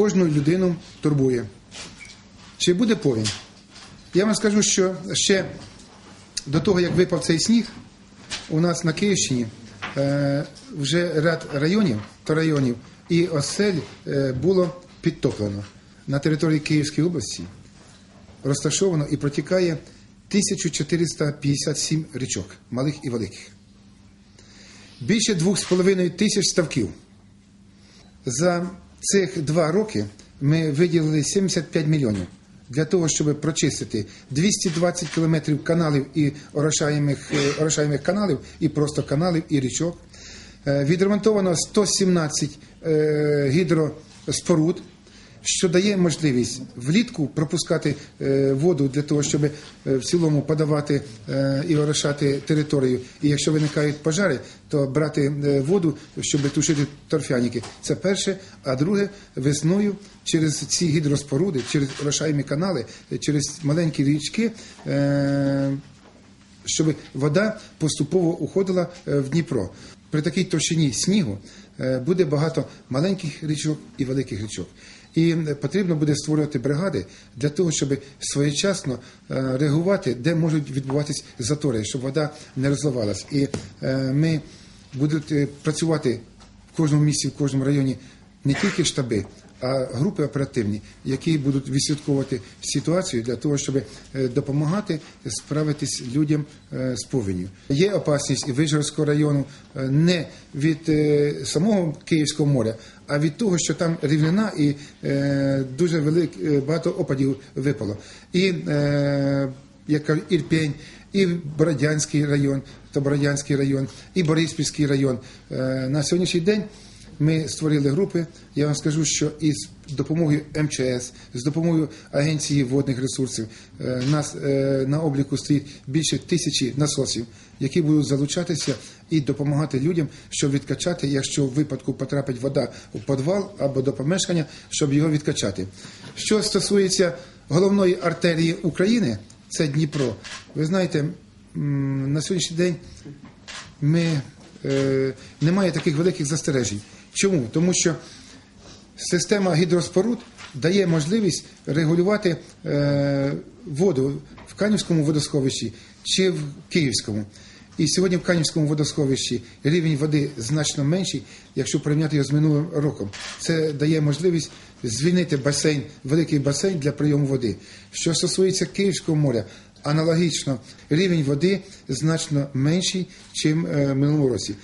кожну людину турбує. Чи буде повінь? Я вам скажу, що ще до того, як випав цей сніг, у нас на Київщині е, вже ряд районів та районів і осель е, було підтоплено. На території Київської області розташовано і протікає 1457 річок, малих і великих. Більше 2,5 тисяч ставків. За цих два роки ми виділили 75 мільйонів для того, щоб прочистити 220 кілометрів каналів і орошаємих, е, орошаємих каналів, і просто каналів і річок. Е, Відремонтовано 117 е, гідроспоруд, що дає можливість влітку пропускати е, воду для того, щоб е, в цілому подавати е, і орошати територію. І якщо виникають пожари, то брати воду, щоб тушити торфяники. Це перше. А друге, весною через ці гідроспоруди, через орошаємі канали, через маленькі річки. щоб вода поступово уходила в Дніпро. При такій товщині снігу е, буде багато маленьких річок і великих річок. І потрібно буде створювати бригади для того, щоб своєчасно е, реагувати, де можуть відбуватись затори, щоб вода не розливалась. І е, ми будемо працювати в кожному місці, в кожному районі не тільки штаби, а групи оперативні, які будуть відслідковувати ситуацію для того, щоб е, допомагати справитись людям е, з повінню. Є опасність і Вижгородського району е, не від самого Київського моря, а від того, що там рівнина і дуже велик, багато опадів випало. І як Ірпень, і Бородянський район, то Бородянський район, і Бориспільський район. На сьогоднішній день ми створили групи. Я вам скажу, що із допомогою МЧС, з допомогою Агенції водних ресурсів, е, нас е, на обліку стоїть більше тисячі насосів, які будуть залучатися і допомагати людям, щоб відкачати, якщо в випадку потрапить вода у підвал або до помешкання, щоб його відкачати. Що стосується головної артерії України, це Дніпро. Ви знаєте, на сьогоднішній день ми, е, немає таких великих застережень. Чому? Тому що система гідроспоруд дає можливість регулювати е, воду в Канівському водосховищі чи в Київському. І сьогодні в Канівському водосховищі рівень води значно менший, якщо порівняти його з минулим роком. Це дає можливість звільнити басейн, великий басейн для прийому води. Що стосується Київського моря, аналогічно рівень води значно менший, ніж в минулому році.